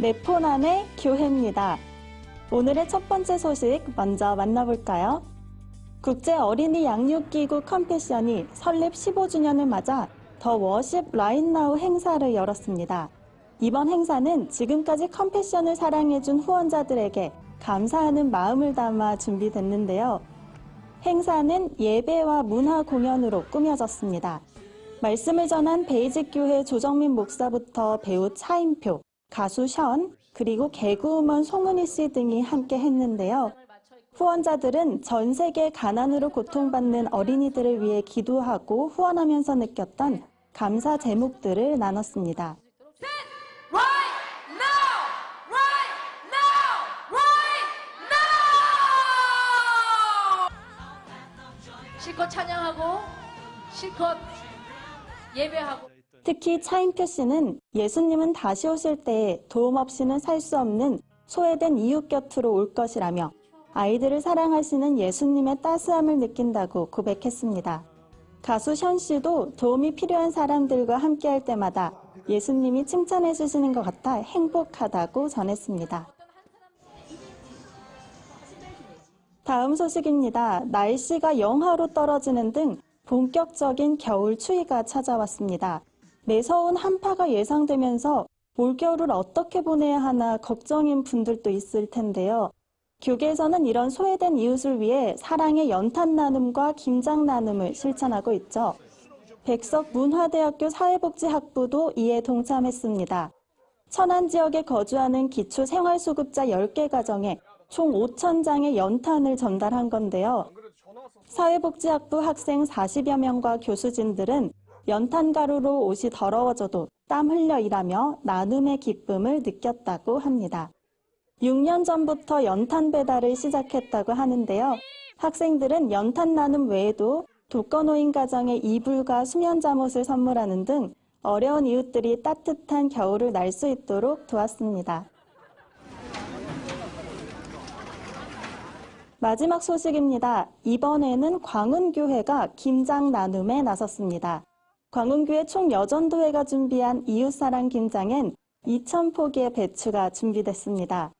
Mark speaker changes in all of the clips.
Speaker 1: 네포난의 교회입니다. 오늘의 첫 번째 소식 먼저 만나볼까요? 국제 어린이 양육기구 컴패션이 설립 15주년을 맞아 더 워십 라인나우 행사를 열었습니다. 이번 행사는 지금까지 컴패션을 사랑해준 후원자들에게 감사하는 마음을 담아 준비됐는데요. 행사는 예배와 문화 공연으로 꾸며졌습니다. 말씀을 전한 베이직 교회 조정민 목사부터 배우 차인표, 가수 션, 그리고 개그우먼 송은희 씨 등이 함께 했는데요. 후원자들은 전 세계 가난으로 고통받는 어린이들을 위해 기도하고 후원하면서 느꼈던 감사 제목들을 나눴습니다.
Speaker 2: 실컷 찬양하고 실컷 예배하고
Speaker 1: 특히 차인표 씨는 예수님은 다시 오실 때 도움 없이는 살 수 없는 소외된 이웃 곁으로 올 것이라며 아이들을 사랑하시는 예수님의 따스함을 느낀다고 고백했습니다. 가수 션 씨도 도움이 필요한 사람들과 함께할 때마다 예수님이 칭찬해 주시는 것 같아 행복하다고 전했습니다. 다음 소식입니다. 날씨가 영하로 떨어지는 등 본격적인 겨울 추위가 찾아왔습니다. 매서운 한파가 예상되면서 올겨울을 어떻게 보내야 하나 걱정인 분들도 있을 텐데요. 교계에서는 이런 소외된 이웃을 위해 사랑의 연탄 나눔과 김장 나눔을 실천하고 있죠. 백석 문화대학교 사회복지학부도 이에 동참했습니다. 천안 지역에 거주하는 기초 생활수급자 10개 가정에 총 5천 장의 연탄을 전달한 건데요. 사회복지학부 학생 40여 명과 교수진들은 연탄 가루로 옷이 더러워져도 땀 흘려 일하며 나눔의 기쁨을 느꼈다고 합니다. 6년 전부터 연탄 배달을 시작했다고 하는데요. 학생들은 연탄 나눔 외에도 독거노인 가정에 이불과 수면 잠옷을 선물하는 등 어려운 이웃들이 따뜻한 겨울을 날 수 있도록 도왔습니다. 마지막 소식입니다. 이번에는 광운교회가 김장 나눔에 나섰습니다. 광운교회 총여전도회가 준비한 이웃사랑 김장엔 2,000포기의 배추가 준비됐습니다.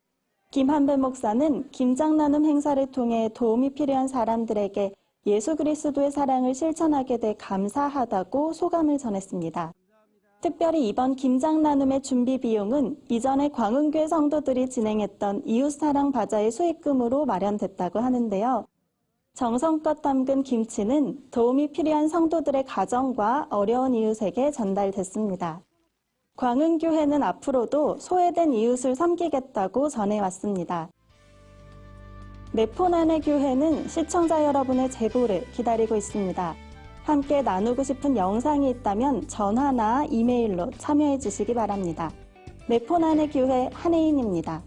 Speaker 1: 김한배 목사는 김장 나눔 행사를 통해 도움이 필요한 사람들에게 예수 그리스도의 사랑을 실천하게 돼 감사하다고 소감을 전했습니다. 특별히 이번 김장 나눔의 준비 비용은 이전에 광운교회 성도들이 진행했던 이웃사랑 바자의 수익금으로 마련됐다고 하는데요. 정성껏 담근 김치는 도움이 필요한 성도들의 가정과 어려운 이웃에게 전달됐습니다. 광흥교회는 앞으로도 소외된 이웃을 섬기겠다고 전해왔습니다. 네포난의 교회는 시청자 여러분의 제보를 기다리고 있습니다. 함께 나누고 싶은 영상이 있다면 전화나 이메일로 참여해 주시기 바랍니다. 네포난의 교회 한혜인입니다.